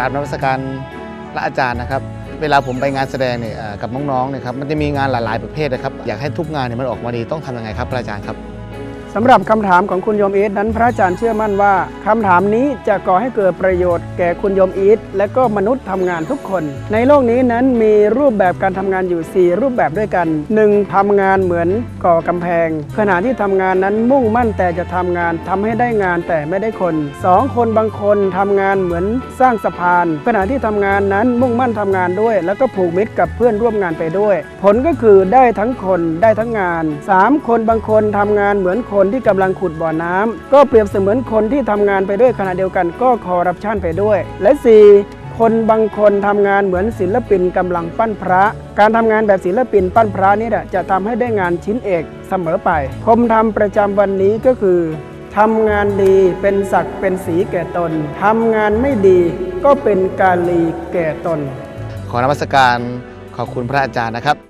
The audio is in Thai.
ราบนวัตการพระอาจารย์นะครับเวลาผมไปงานแสดงเนี่ยกับน้องๆเนี่ยครับมันจะมีงานหลายๆประเภทนะครับอยากให้ทุกงานเนี่ยมันออกมาดีต้องทำยังไงครับพระอาจารย์ครับ สำหรับคำถามของคุณโยมอีทนั้นพระอาจารย์เชื่อมั่นว่าคำถามนี้จะก่อให้เกิดประโยชน์แก่คุณโยมอีทและก็มนุษย์ทำงานทุกคน ในโลกนี้นั้นมีรูปแบบการทำงานอยู่ 4 รูปแบบด้วยกัน 1. ทำงานเหมือนก่อกำแพง ขณะที่ทำงานนั้นมุ่งมั่นแต่จะทำงานทำให้ได้งานแต่ไม่ได้คน 2. คนบางคนทำงานเหมือนสร้างสะพาน ขณะที่ทำงานนั้นมุ่งมั่นทำงานด้วย แล้วก็ผูกมิตรกับเพื่อนร่วมงานไปด้วย ผลก็คือได้ทั้งคนได้ทั้งงาน 3. คนบางคนทำงานเหมือนคนนที่กำลังขุดบ่อน้ำก็เปรียบเสมือนคนที่ทำงานไปด้วยขณะเดียวกันก็คอร์รัปชันไปด้วย และ 4. คนบางคนทำงานเหมือนศิลปินกำลังปั้นพระ การทำงานแบบศิลปินปั้นพระนี่แหละจะทำให้ได้งานชิ้นเอกเสมอไป คมทำประจำวันนี้ก็คือทำงานดีเป็นศักดิ์เป็นสีแก่ตนทำงานไม่ดีก็เป็นกาลีแก่ตน ขอนมัสการขอบคุณพระอาจารย์นะครับ